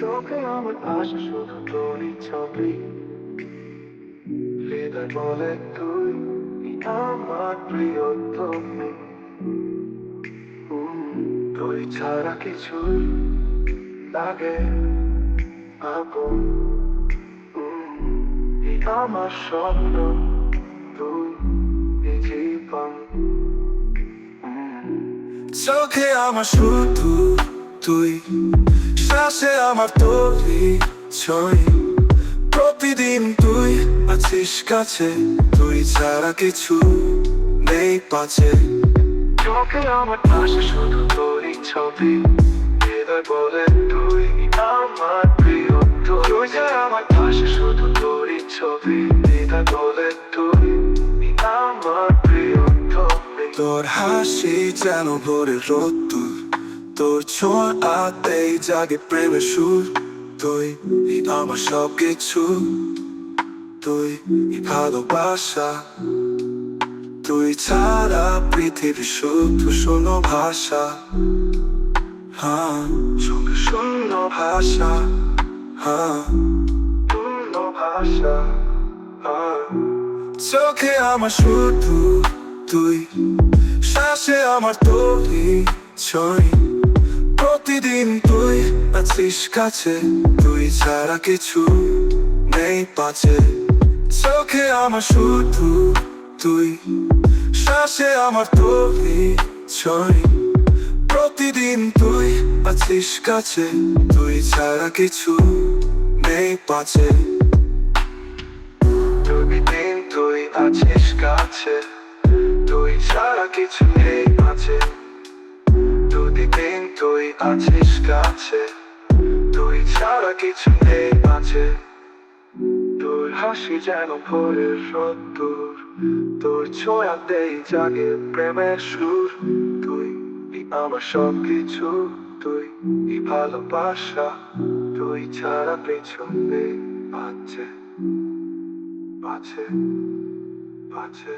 চোখে আমার আশা, শুধু তোরই ছবি। হৃদয় বলে তুই আমার প্রিয়তম। তুই ছাড়া কিছুই লাগে আপন। আমার স্বপ্ন, তুই জীবন। চোখে আমার শুধু তুই। শ্বাসে আমার তোরই ছই প্রতিদিন তুই আছিস কাছে তুই ছাড়া কিছু নেই পাছে চোখে আমার পাশে শুধু তোরই ছবি। হৃদয় বলে তুই আমার প্রিয় তুই ছাড়া আমার পাশে শুধু তোরই ছবি। হৃদয় বলে তুই আমার প্রিয় তোর হাসি যেন ভোরের রোদ্দুর তোর ছোঁয়াতেই জাগে প্রেমের সুর। তুই আমার সব কিছু তুই ভালোবাসা। তুই ছাড়া পৃথিবী শুধু শূন্য ভাষা। হ্যাঁ শূন্য ভাষা। হ্যাঁ ভাষা। চোখে আমার শুধু তুই, শ্বাসে আমার প্রতিদিন তুই আছিস কাছে তুই ছাড়া কিছু নেই পাছে চোখে আমার শুধু তুই শ্বাসে আমার তোরই ছই প্রতিদিন তুই আছিস কাছে তুই ছাড়া কিছু নেই পাছে প্রতিদিন তুই আছিস কাছে তুই ছাড়া কিছু নেই আছে প্রতিদিন তুই আছিস কাছে ছাড়া কিছু নেই আছে তোর হাসি যেন ভোরের রোদ্দুর তোর ছোঁয়াতেই জাগে প্রেমের সুর। তুই আমার সব কিছু তুই ভালোবাসা। তুই ছাড়া কিছু নেই আছে আছে আছে